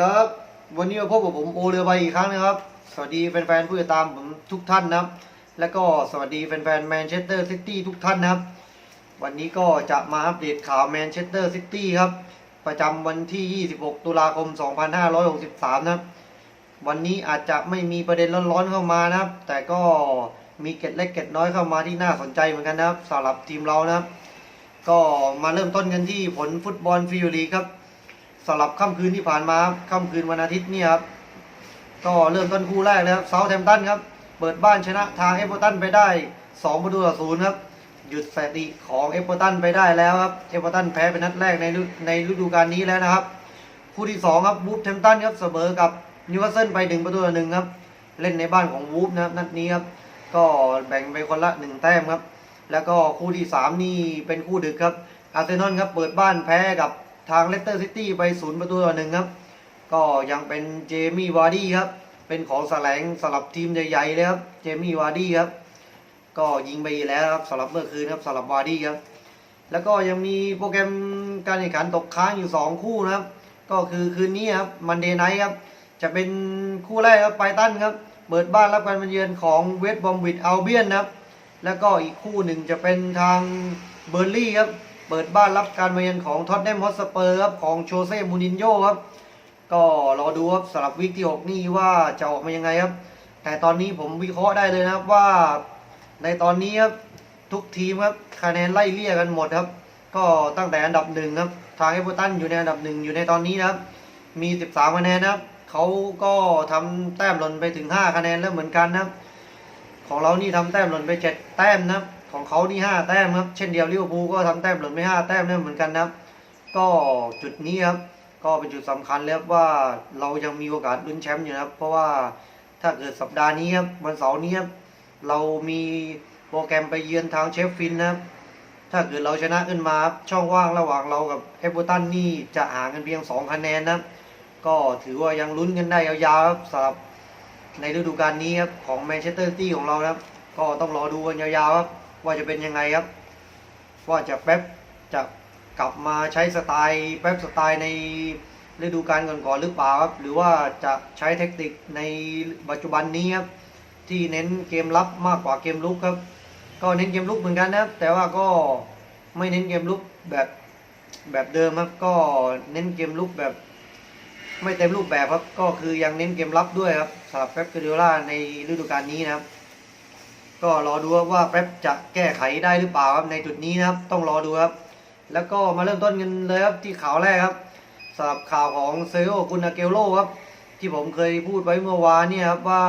ครับ วันนี้มาพบกับผมโอเรือใบอีกครั้งนะครับ สวัสดีแฟนๆผู้ติดตามผมทุกท่านนะครับ และก็สวัสดีแฟนๆแมนเชสเตอร์ซิตี้ทุกท่านนะครับ วันนี้ก็จะมาอัปเดตข่าวแมนเชสเตอร์ซิตี้ครับ ประจำวันที่ 26 ตุลาคม 2563 นะครับ วันนี้อาจจะไม่มีประเด็นร้อนๆเข้ามานะครับ แต่ก็มีเกร็ดเล็กเกร็ดน้อยเข้ามาที่น่าสนใจเหมือนกันนะครับสำหรับทีมเรานะครับ ก็มาเริ่มต้นกันที่ผลฟุตบอลฟิวลีครับ สำหรับค่ำคืนที่ผ่านมาค่ำคืนวันอาทิตย์นี่ครับก็เริ่มต้นคู่แรกเลยครับเซาท์แฮมตันครับ เปิดบ้านชนะทางเอฟเวอร์ตันไปได้ 2 ประตูต่อศูนย์ครับ หยุดสถิติของเอฟเวอร์ตันไปได้แล้วครับ เอฟเวอร์ตันแพ้เป็นนัดแรกในในฤดูกาลนี้แล้วนะครับ คู่ที่ 2 ครับวูฟแฮมตันครับเสมอกับนิวคาสเซิลไปหนึ่งประตูต่อหนึ่งครับ เล่นในบ้านของวูฟนะครับนัดนี้ครับ ก็แบ่งไปคนละหนึ่งแต้มครับ แล้วก็คู่ที่ 3 นี่เป็นคู่ดึกครับอาร์เซนอลครับเปิดบ้านแพ้กับ ทางเลสเตอร์ซิตี้ไปศูนย์ประตูต่อหนึ่งครับ ก็ยังเป็นเจมี่วาร์ดี้ครับ เป็นของแสลงสำหรับทีมใหญ่ๆเลยครับ เจมี่วาร์ดี้ครับ ก็ยิงไปแล้วครับสำหรับเมื่อคืนครับสำหรับวาร์ดี้ครับ แล้วก็ยังมีโปรแกรมการแข่งขันตกค้างอยู่ 2 คู่นะครับ ก็คือคืนนี้ครับมันเดย์ไนท์ครับ จะเป็นคู่แรกครับไบตันครับ เปิดบ้านรับการมาเยือนของเวสต์บอมวิดอัลเบียนนะครับ แล้วก็อีกคู่หนึ่งจะเป็นทางเบอร์ลี่ครับ เปิดบ้านรับการมาเยือนของท็อตแนมฮอสเปอร์ครับของโชเซ่มูรินโญ่ครับ ก็รอดูครับสำหรับวิกที่ 6 นี่ว่าจะออกมายังไงครับ แต่ตอนนี้ผมวิเคราะห์ได้เลยนะครับว่าในตอนนี้ครับทุกทีมครับคะแนนไล่เลี่ยกันหมดครับ ก็ตั้งแต่อันดับหนึ่งครับทางเอเวอร์ตันอยู่ในอันดับหนึ่งอยู่ในตอนนี้นะครับ มี 13คะแนนนะครับเขาก็ทำแต้มหล่นไปถึง 5 คะแนนแล้วเหมือนกันนะครับ ของเรานี่ทำแต้มหล่นไป 7 แต้มนะครับ ของเขานี่5แต้มครับ เช่นเดียวลิเวอร์พูลก็ทำแต้มหล่นไป5แต้มนั่นเหมือนกันนะครับ ก็จุดนี้ครับก็เป็นจุดสำคัญเลยครับว่าเรายังมีโอกาสลุ้นแชมป์อยู่นะครับ เพราะว่าถ้าเกิดสัปดาห์นี้ครับวันเสาร์นี้ครับเรามีโปรแกรมไปเยือนทางเชฟฟินนะครับ ถ้าเกิดเราชนะขึ้นมาครับช่องว่างระหว่างเรากับเอเวอร์ตันนี่จะห่างกันเพียง 2 คะแนนนะครับก็ถือว่ายังลุ้นกันได้ยาวๆครับสำหรับในฤดูกาลนี้ครับของแมนเชสเตอร์ซิตี้ของเรานะครับ ก็ต้องรอดูกันยาวๆครับ ว่าจะเป็นยังไงครับ ว่าจะแป๊บจะกลับมาใช้สไตล์แป๊บสไตล์ในฤดูกาลก่อนๆหรือเปล่าครับ หรือว่าจะใช้เทคนิคในปัจจุบันนี้ครับที่เน้นเกมรับมากกว่าเกมลุกครับ ก็เน้นเกมลุกเหมือนกันนะครับ แต่ว่าก็ไม่เน้นเกมลุกแบบแบบเดิมครับก็เน้นเกมลุกแบบ ไม่เต็มรูปแบบครับก็คือยังเน้นเกมรับด้วยครับสำหรับเป๊ปกาดิโอล่าในฤดูกาลนี้นะครับ ก็รอดูครับว่าเป๊ปจะแก้ไขได้หรือเปล่าครับในจุดนี้นะครับ ต้องรอดูครับ แล้วก็มาเริ่มต้นกันเลยครับที่ข่าวแรกครับสำหรับข่าวของเซโอกุนาเกโลครับ ที่ผมเคยพูดไว้เมื่อวานเนี่ยครับว่า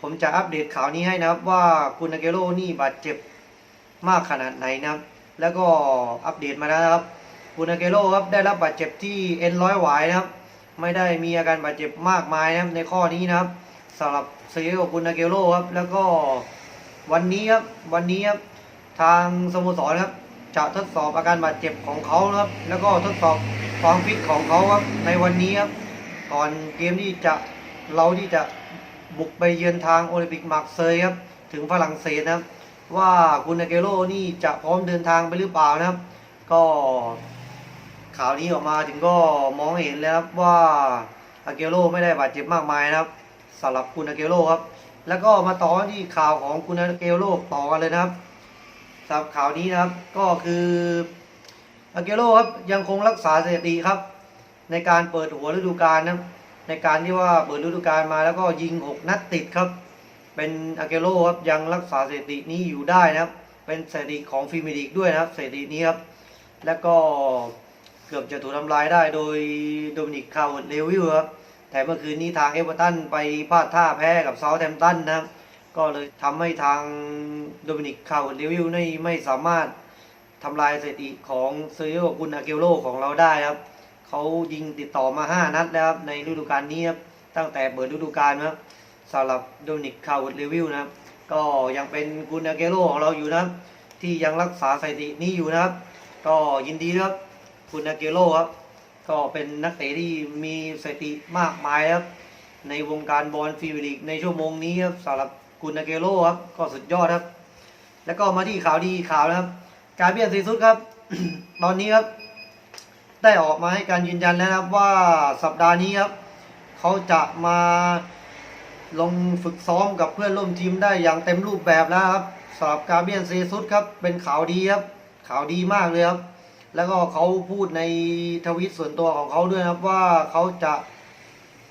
ผมจะอัปเดตข่าวนี้ให้นะครับ ว่ากุนาเกโลนี่บาดเจ็บมากขนาดไหนนะครับ แล้วก็อัปเดตมาแล้วครับกุนาเกโลครับได้รับบาดเจ็บที่เอ็นร้อยหวายนะครับ ไม่ได้มีอาการบาดเจ็บมากมายนะครับในข้อนี้นะครับ สำหรับเซโอกุนาเกโลครับ แล้วก็วันนี้ครับวันนี้ครับทางสโมสรครับจะทดสอบอาการบาดเจ็บของเขาครับ แล้วก็ทดสอบความฟิตของเขาครับในวันนี้ครับก่อนเกมที่จะเราที่จะบุกไปเยือนทางโอลิมปิกมาร์กเซย์ครับถึงฝรั่งเศสนะครับ ว่ากุณนาเกโลนี่จะพร้อมเดินทางไปหรือเปล่านะครับ ก็ข่าวนี้ออกมาถึงก็มองเห็นแล้วครับว่าอาเกโลไม่ได้บาดเจ็บมากมายนะครับ สำหรับกุนาเกโลครับ แล้วก็มาต่อที่ข่าวของกุนาเกโลต่อกันเลยนะครับสำหรับข่าวนี้นะครับก็คืออาเกโรครับยังคงรักษาสถิติครับ ในการเปิดหัวฤดูกาลนะในการที่ว่าเปิดฤดูกาลมาแล้วก็ยิง 6 นัดติดครับ เป็นอาเกโรครับยังรักษาสถิตินี้อยู่ได้นะครับ เป็นสถิติของฟรีเมียร์ลีกด้วยนะครับสถิตินี้ครับแล้วก็เกือบจะถูกทำลายได้โดยโดมินิกคาร์วเลวิลครับ แต่เมื่อคืนนี้ทางเอเวอร์ตันไปพลาดท่าแพ้กับเซาท์แฮมป์ตันนะครับ ก็เลยทำให้ทางโดมินิกคาร์เดวิลนี่ไม่สามารถทำลายสถิติของเซโยกุนอาเกโลของเราได้ครับ เขายิงติดต่อมา 5 นัดแล้วครับในฤดูกาลนี้ครับตั้งแต่เปิดฤดูกาลนะครับสำหรับโดมินิกคาร์เดวิลนะครับ ก็ยังเป็นกุนอาเกโลของเราอยู่นะครับที่ยังรักษาสถิตินี้อยู่นะครับ ก็ยินดีครับกุนอาเกโลครับ ก็เป็นนักเตะที่มีสถิติมากมายครับ ในวงการบอลฟรีลีกในชั่วโมงนี้ครับสำหรับกุนาเกโรครับก็สุดยอดครับ แล้วก็มาที่ข่าวดีข่าวนะครับ กาเบียนซีซุดครับ ตอนนี้ครับได้ออกมาให้การยืนยันแล้วนะครับว่าสัปดาห์นี้ครับเขาจะมาลงฝึกซ้อมกับเพื่อนร่วมทีมได้อย่างเต็มรูปแบบแล้วครับสำหรับกาเบียนเซซุสครับเป็นข่าวดีครับข่าวดีมากเลยครับ แล้วก็เขาพูดในทวิตส่วนตัวของเขาด้วยนะครับว่าเขาจะ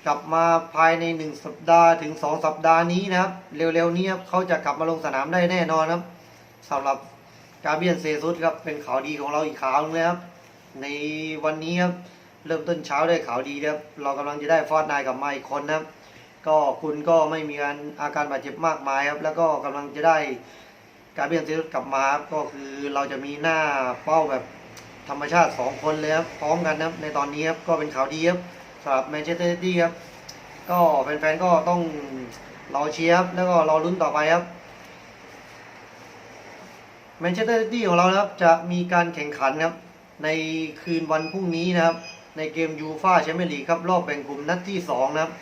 กลับมาภายในหนึ่งสัปดาห์ถึงสองสัปดาห์นี้นะครับ เร็วๆนี้ครับเขาจะกลับมาลงสนามได้แน่นอนครับสำหรับกาเบียนเซซุสครับเป็นข่าวดีของเราอีกข่าวหนึงเลยครับ ในวันนี้ครับเริ่มต้นเช้าได้ข่าวดีครับเรากำลังจะได้ฟอร์ดนายกลับมาอีกคนนะครับ ก็คุณก็ไม่มีการอาการบาดเจ็บมากมายครับ แล้วก็กำลังจะได้การเบียนเซซุสกลับมาครับก็คือเราจะมีหน้าเป้าแบบ ธรรมชาติสองคนเลยครับพร้อมกันนะครับในตอนนี้ครับก็เป็นข่าวดีครับสำหรับแมนเชสเตอร์ซิตี้ครับก็แฟนๆก็ต้องรอเชียร์ครับแล้วก็รอลุ้นต่อไปครับแมนเชสเตอร์ซิตี้ของเรานะครับจะมีการแข่งขันครับในคืนวันพรุ่งนี้นะครับในเกมยูฟาแชมเปี้ยนลีกครับรอบแบ่งกลุ่มนัดที่2นะครับ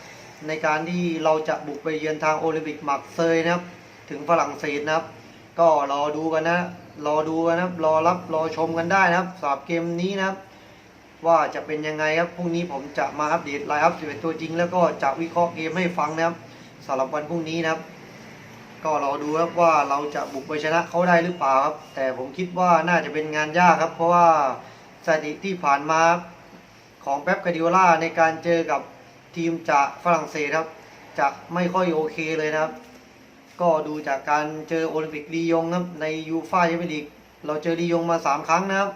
ในการที่เราจะบุกไปเยือนทางโอลิมปิกมักเซยนะครับถึงฝรั่งเศสนะครับ ก็รอดูกันนะ รอดูนะครับ รอรับรอชมกันได้นะครับสำหรับเกมนี้นะครับ ว่าจะเป็นยังไงครับพรุ่งนี้ผมจะมาอัปเดตไลน์อัพ11ตัวจริง แล้วก็จะวิเคราะห์เกมให้ฟังนะครับสำหรับวันพรุ่งนี้นะครับ ก็รอดูครับว่าเราจะบุกไปชนะเขาได้หรือเปล่าครับ แต่ผมคิดว่าน่าจะเป็นงานยากครับ เพราะว่าสถิติที่ผ่านมาของเป๊ปกาดิโอล่าในการเจอกับทีมจากฝรั่งเศสครับ จะไม่ค่อยโอเคเลยนะครับ ก็ดูจากการเจอโอลิมปิกลียงครับในยูฟ่าแชมเปี้ยนลีกเราเจอลียงมา 3 ครั้งนะครับ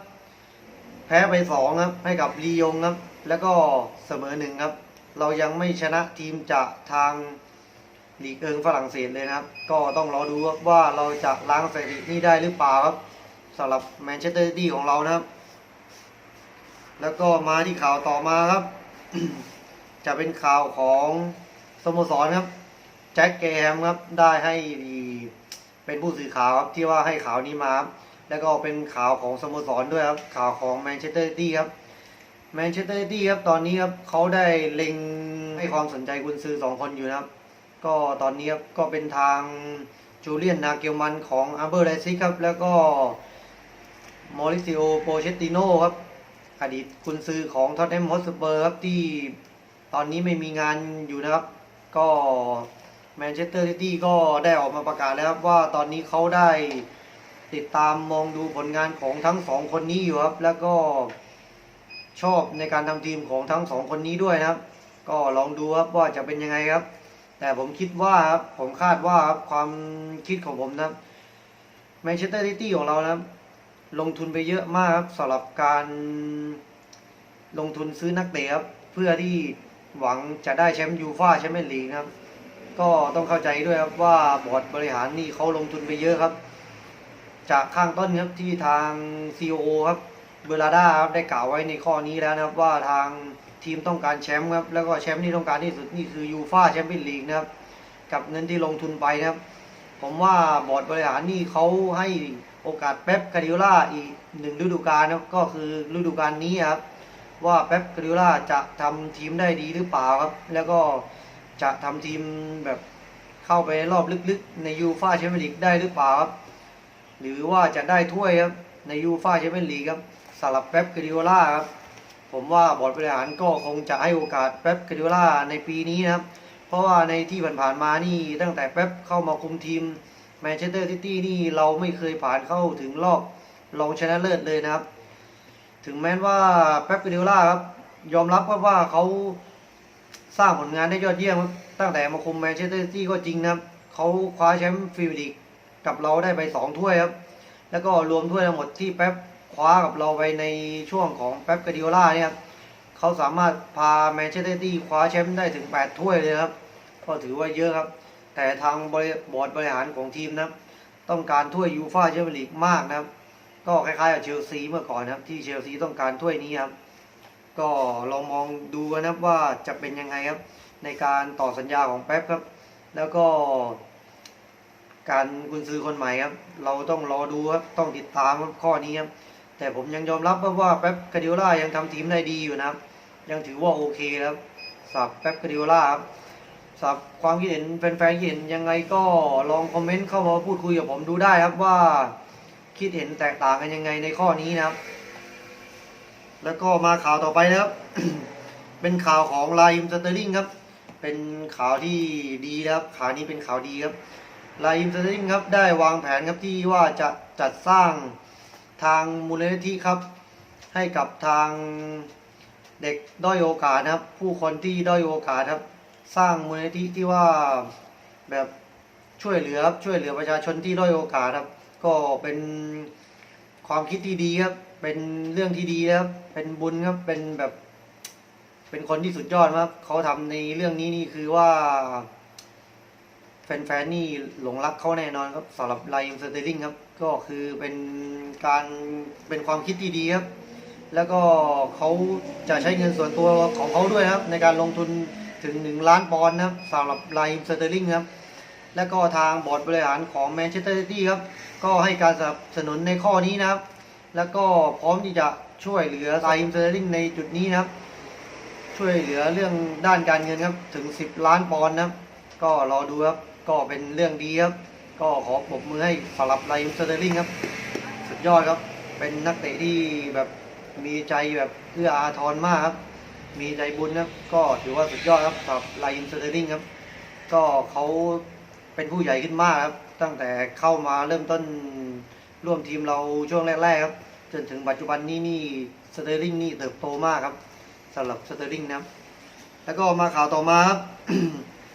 แพ้ไป2ครับให้กับลียงครับ แล้วก็เสมอหนึ่งครับ เรายังไม่ชนะทีมจากทางลีกเอิงฝรั่งเศสเลยนะครับ ก็ต้องรอดูว่าเราจะล้างสถิตินี้ได้หรือเปล่าครับสำหรับแมนเชสเตอร์ซิตี้ของเรานะครับ แล้วก็มาที่ข่าวต่อมาครับ จะเป็นข่าวของสโมสรครับ จ็คเกมครับได้ให้เป็นผู้สื่อข่าวครับที่ว่าให้ข่าวนี้มาแล้วก็เป็นข่าวของสโมสรด้วยครับข่าวของแมนเชสเตอร์ซิตี้ครับแมนเชสเตอร์ซิตี้ครับตอนนี้ครับเขาได้เล็งให้ความสนใจกุนซือสองคนอยู่นะครับ ก็ตอนนี้ครับก็เป็นทางจูเลียนนาเกลมันของอาร์เบอร์ไลซิครับ แล้วก็มอริซิโอโปเชตติโนครับ อดีตกุนซือของท็อตแนมฮอสเปอร์ครับที่ตอนนี้ไม่มีงานอยู่นะครับ ก็ แมนเชสเตอร์ซิตี้ก็ได้ออกมาประกาศแล้วครับว่าตอนนี้เขาได้ติดตามมองดูผลงานของทั้งสองคนนี้อยู่ครับ แล้วก็ชอบในการทำทีมของทั้งสองคนนี้ด้วยนะครับ ก็ลองดูครับว่าจะเป็นยังไงครับ แต่ผมคิดว่าครับผมคาดว่าครับความคิดของผมนะครับแมนเชสเตอร์ซิตี้ของเรานะครับ ลงทุนไปเยอะมากครับสำหรับการลงทุนซื้อนักเตะครับเพื่อที่หวังจะได้แชมป์ยูฟ่าแชมเปี้ยนลีกนะครับ ก็ต้องเข้าใจด้วยครับว่าบอร์ดบริหารนี่เขาลงทุนไปเยอะครับ จากข้างต้นครับที่ทาง CEO ครับเบอร์ลาด้าครับได้กล่าวไว้ในข้อนี้แล้วนะครับว่าทางทีมต้องการแชมป์ครับแล้วก็แชมป์ที่ต้องการที่สุดนี่คือยูฟ่าแชมเปี้ยนลีกนะครับกับเงินที่ลงทุนไปนะครับ ผมว่าบอร์ดบริหารนี่เขาให้โอกาสเป๊ปกาดิโอล่าอีกหนึ่งฤดูกาลนะก็คือฤดูกาลนี้ครับว่าเป๊ปกาดิโอล่าจะทำทีมได้ดีหรือเปล่าครับ แล้วก็ จะทำทีมแบบเข้าไปรอบลึกๆ ในยูฟ่าแชมเปี้ยนลีกได้หรือเปล่าครับ หรือว่าจะได้ถ้วยครับ ในยูฟ่าแชมเปี้ยนลีกครับสำหรับเป๊ปกาดิโอล่าครับ ผมว่าบอร์ดบริหารก็คงจะให้โอกาสเป๊ปกาดิโอล่าในปีนี้นะครับ เพราะว่าในที่ผ่านๆมานี่ตั้งแต่เป๊ปเข้ามาคุมทีมแมนเชสเตอร์ซิตี้นี่เราไม่เคยผ่านเข้าถึงรอบรองชนะเลิศเลยนะครับ ถึงแม้ว่าเป๊ปกาดิโอล่าครับยอมรับครับว่าเขา สร้างผลงานได้ยอดเยี่ยมครับตั้งแต่มาคุมแมนเชสเตอร์ซิตี้ก็จริงนะครับเขาคว้าแชมป์ฟรีลีกกับเราได้ไปสองถ้วยครับ แล้วก็รวมถ้วยทั้งหมดที่เป๊ปคว้ากับเราไปในช่วงของเป๊ปกาดิโอล่าเนี่ยเขาสามารถพาแมนเชสเตอร์ซิตี้คว้าแชมป์ได้ถึง 8 ถ้วยเลยครับ ก็ถือว่าเยอะครับ แต่ทางบริบอร์ดบริหารของทีมนะต้องการถ้วยยูฟ่าแชมเปี้ยนลีกมากนะครับ ก็คล้ายๆกับเชลซีเมื่อก่อนนะครับที่เชลซีต้องการถ้วยนี้ครับ ก็ลองมองดูนะครับว่าจะเป็นยังไงครับในการต่อสัญญาของเป๊ปครับ แล้วก็ การกุนซือคนใหม่ครับ เราต้องรอดูครับต้องติดตามครับข้อนี้ครับแต่ผมยังยอมรับครับว่าเป๊ปกาดิโอล่ายังทำทีมได้ดีอยู่นะครับ ยังถือว่าโอเคครับสับเป๊ปกาดิโอล่าครับสับความคิดเห็นแฟนๆคิดเห็นยังไงก็ลองคอมเมนต์เข้ามาพูดคุยกับผมดูได้ครับว่าคิดเห็นแตกต่างกันยังไงในข้อนี้นะครับ แล้วก็มาข่าวต่อไปนะครับ เป็นข่าวของไลม์สเตอร์ลิงครับ เป็นข่าวที่ดีนะครับ ข่าวนี้เป็นข่าวดีครับไลม์สเตอร์ลิงครับได้วางแผนครับที่ว่าจะจัดสร้างทางมูลนิธิครับ ให้กับทางเด็กด้อยโอกาสนะครับ ผู้คนที่ด้อยโอกาสครับ สร้างมูลนิธิที่ว่าแบบช่วยเหลือครับช่วยเหลือประชาชนที่ด้อยโอกาสครับ ก็เป็นความคิดที่ดีครับ เป็นเรื่องที่ดีนะครับ เป็นบุญครับ เป็นแบบ เป็นคนที่สุดยอดครับ เขาทำในเรื่องนี้นี่คือว่า แฟนๆนี่หลงรักเขาแน่นอนครับสำหรับไลน์สเตอร์ลิงครับ ก็คือเป็นการเป็นความคิดที่ดีครับ แล้วก็เขาจะใช้เงินส่วนตัวของเขาด้วยครับ ในการลงทุนถึง 1 ล้านปอนด์นะครับสำหรับไลน์สเตอร์ลิงครับแล้วก็ทางบอร์ดบริหารของแมนเชสเตอร์ซิตี้ครับ ก็ให้การสนับสนุนในข้อนี้นะครับ แล้วก็พร้อมที่จะช่วยเหลือไลน์สเตอร์ลิงในจุดนี้นะครับ ช่วยเหลือเรื่องด้านการเงินครับถึง 10 ล้านปอนด์นะครับ ก็รอดูครับ ก็เป็นเรื่องดีครับ ก็ขอปรบมือให้สำหรับไลน์สเตอร์ลิงครับ สุดยอดครับ เป็นนักเตะที่แบบมีใจแบบเอื้ออาทรมากครับ มีใจบุญครับ ก็ถือว่าสุดยอดครับสำหรับไลน์สเตอร์ลิงครับ ก็เขาเป็นผู้ใหญ่ขึ้นมากครับ ตั้งแต่เข้ามาเริ่มต้น ร่วมทีมเราช่วงแรกๆครับ จนถึงปัจจุบันนี้นี่สเตอร์ลิงนี่เติบโตมากครับสำหรับสเตอร์ลิงนะครับ แล้วก็มาข่าวต่อมาครับ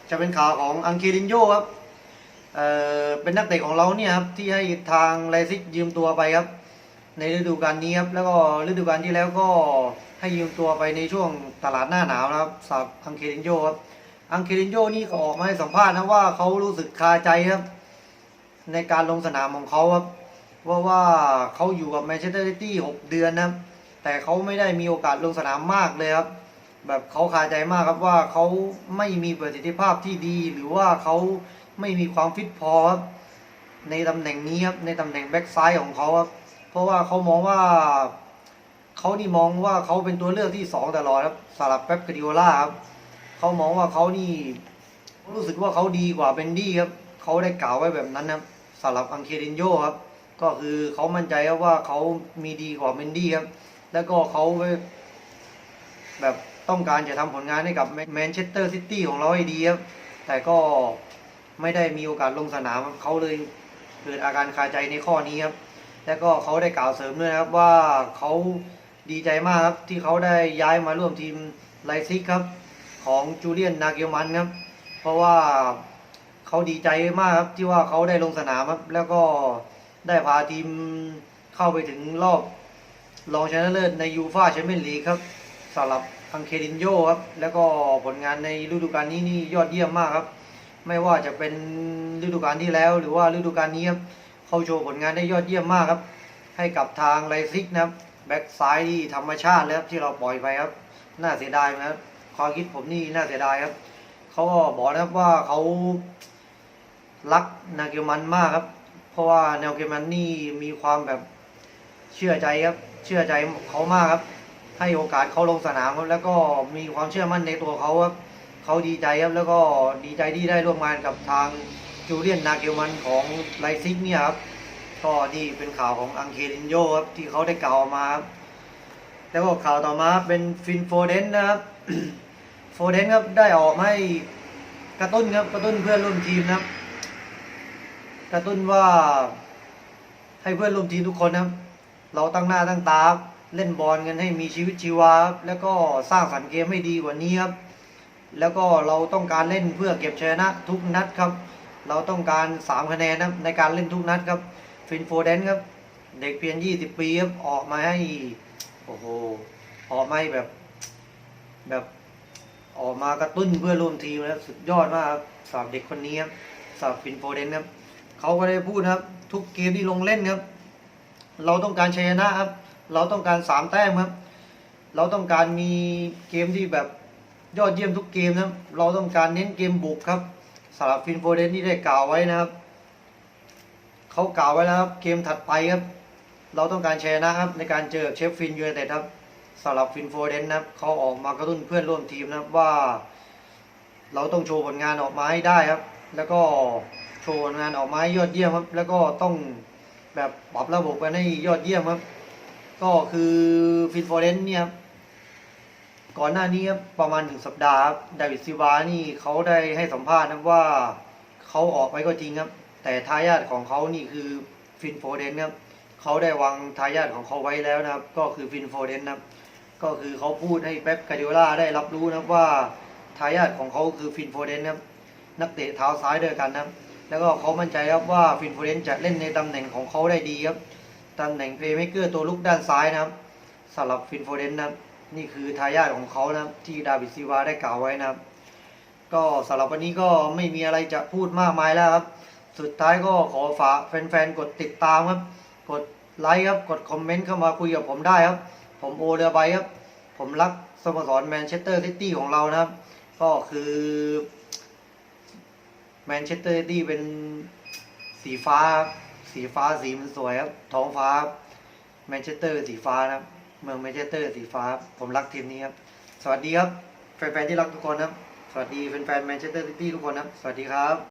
จะเป็นข่าวของอังเคลินโยครับเอ่อเป็นนักเตะของเราเนี่ยครับที่ให้ทางไลซิกยืมตัวไปครับ ในฤดูกาลนี้ครับแล้วก็ฤดูกาลที่แล้วก็ให้ยืมตัวไปในช่วงตลาดหน้าหนาวนะครับสำหรับอังเคลินโยครับอังเคลินโยนี่ก็ออกมาให้สัมภาษณ์นะว่าเขารู้สึกคาใจครับ ในการลงสนามของเขาครับ ว่าว่าเขาอยู่กับแมนเชสเตอร์ซิตี้หกเดือนนะครับแต่เขาไม่ได้มีโอกาสลงสนามมากเลยครับ แบบเขาคาใจมากครับว่าเขาไม่มีประสิทธิภาพที่ดี หรือว่าเขาไม่มีความฟิตพอครับในตำแหน่งนี้ครับในตำแหน่งแบ็กซ้ายของเขาครับเพราะว่าเขามองว่าเขานี่มองว่าเขาเป็นตัวเลือกที่สองตลอดครับสำหรับเป๊ปกาดิโอล่าครับเขามองว่าเขานี่รู้สึกว่าเขาดีกว่าเบนดี้ครับเขาได้กล่าวไว้แบบนั้นนะครับสำหรับอังเครินโยครับ ก็คือเขามั่นใจครับว่าเขามีดีกว่าเบนดี้ครับ แล้วก็เขาแบบต้องการจะทำผลงานให้กับแมนเชสเตอร์ซิตี้ของเราให้ดีครับ แต่ก็ไม่ได้มีโอกาสลงสนามเขาเลยเกิดอาการคาใจในข้อนี้ครับ แล้วก็เขาได้กล่าวเสริมด้วยครับว่าเขาดีใจมากครับที่เขาได้ย้ายมาร่วมทีมไลซิกครับของจูเลียนนาเกลมันครับ เพราะว่าเขาดีใจมากครับที่ว่าเขาได้ลงสนามครับ แล้วก็ ได้พาทีมเข้าไปถึงรอบ รองชนะเลิศในยูฟ่าแชมเปี้ยนลีกครับสำหรับอังเคดินโยครับ แล้วก็ผลงานในฤดูกาลนี้นี่ยอดเยี่ยมมากครับ ไม่ว่าจะเป็นฤดูกาลที่แล้ว หรือว่าฤดูกาลนี้ครับเขาโชว์ผลงานได้ยอดเยี่ยมมากครับ ให้กับทางไลซิกนะครับแบ็กซ้ายที่ธรรมชาติแล้วที่เราปล่อยไปครับ น่าเสียดายนะครับความคิดผมนี่น่าเสียดายครับเขาก็บอกนะครับว่าเขารักนาเกลมันมากครับ เพราะว่านาเกลมันนี่มีความแบบเชื่อใจครับ เชื่อใจเขามากครับ ให้โอกาสเขาลงสนามครับ แล้วก็มีความเชื่อมั่นในตัวเขาครับเขาดีใจครับ แล้วก็ดีใจที่ได้ร่วมงานกับทางจูเลียนนาเกลมันของไลซิกเนี่ยครับ ก็นี่เป็นข่าวของอังเคลินโยครับที่เขาได้กล่าวมาครับแล้วก็ข่าวต่อมาเป็นฟินโฟเดนนะครับ โฟเดนครับได้ออกให้กระตุ้นครับกระตุ้นเพื่อนร่วมทีมนะครับ กระตุ้นว่าให้เพื่อนร่วมทีมทุกคนนะครับ เราตั้งหน้าตั้งตาเล่นบอลกันให้มีชีวิตชีวาครับแล้วก็สร้างสรรค์เกมให้ดีกว่านี้ครับ แล้วก็เราต้องการเล่นเพื่อเก็บชนะทุกนัดครับ เราต้องการสามคะแนนนะครับในการเล่นทุกนัดครับฟินโฟเดนครับ เด็กเพียงยี่สิบปีครับออกมาให้โอ้โหออกมาให้แบบแบบออกมากระตุ้นเพื่อร่วมทีมแล้วสุดยอดมากครับสำหรับเด็กคนนี้ครับสำหรับฟินโฟเดนครับ เขาก็ได้พูดครับ ทุกเกมที่ลงเล่นครับ เราต้องการชัยชนะครับ เราต้องการสามแต้มครับ เราต้องการมีเกมที่แบบยอดเยี่ยมทุกเกมนะครับเราต้องการเน้นเกมบุกครับสำหรับฟินโฟเดนที่ได้กล่าวไว้นะครับเขากล่าวไว้แล้วครับเกมถัดไปครับ เราต้องการชยนะครับ ในการเจอเชฟฟินยูไนเต็ดครับสำหรับฟินโฟเดนนะครับเขาออกมากระตุ้นเพื่อนร่วมทีมนะครับว่า เราต้องโชว์ผลงานออกมาให้ได้ครับ แล้วก็ โชว์งานออกมาให้ยอดเยี่ยมครับ แล้วก็ต้องแบบปรับระบบกันให้ยอดเยี่ยมครับ ก็คือฟินโฟเรนเนี่ยครับก่อนหน้านี้ครับประมาณหนึ่งสัปดาห์ครับดาวิดซิวานี่เขาได้ให้สัมภาษณ์นะว่าเขาออกไปก็จริงครับ แต่ทายาทของเขานี่คือฟินโฟเดนครับเขาได้วางทายาทของเขาไว้แล้วนะครับ ก็คือฟินโฟเดนนะครับก็คือเขาพูดให้เป๊ปกาเดิโอลาได้รับรู้นะว่าทายาทของเขาคือฟินโฟเดนครับนักเตะเท้าซ้ายด้วยกันนะครับ แล้วก็เขามั่นใจครับว่าฟินโฟเดนจะเล่นในตำแหน่งของเขาได้ดีครับตำแหน่งเพลย์เมเกอร์ตัวลุกด้านซ้ายนะครับสำหรับฟินโฟเดนนะครับนี่คือทายาทของเขานะครับที่ดาวิดซิวาได้กล่าวไว้นะครับ ก็สำหรับวันนี้ก็ไม่มีอะไรจะพูดมากมายแล้วครับ สุดท้ายก็ขอฝากแฟนๆ กดติดตามครับ กดไลค์ครับ กดคอมเมนต์เข้ามาคุยกับผมได้ครับ ผมโอเดอรือใบครับ ผมรักสโมสรแมนเชสเตอร์ซิตี้ของเรานะครับ ก็คือ แมนเชสเตอร์ดี้เป็นสีฟ้า สีฟ้าสีมันสวยครับ ท้องฟ้าแมนเชสเตอร์สีฟ้านะครับ เมืองแมนเชสเตอร์สีฟ้า ผมรักทีมนี้ครับ สวัสดีครับ แฟนๆที่รักทุกคนครับ สวัสดีแฟนๆแมนเชสเตอร์ซิตี้ทุกคนครับ สวัสดีครับ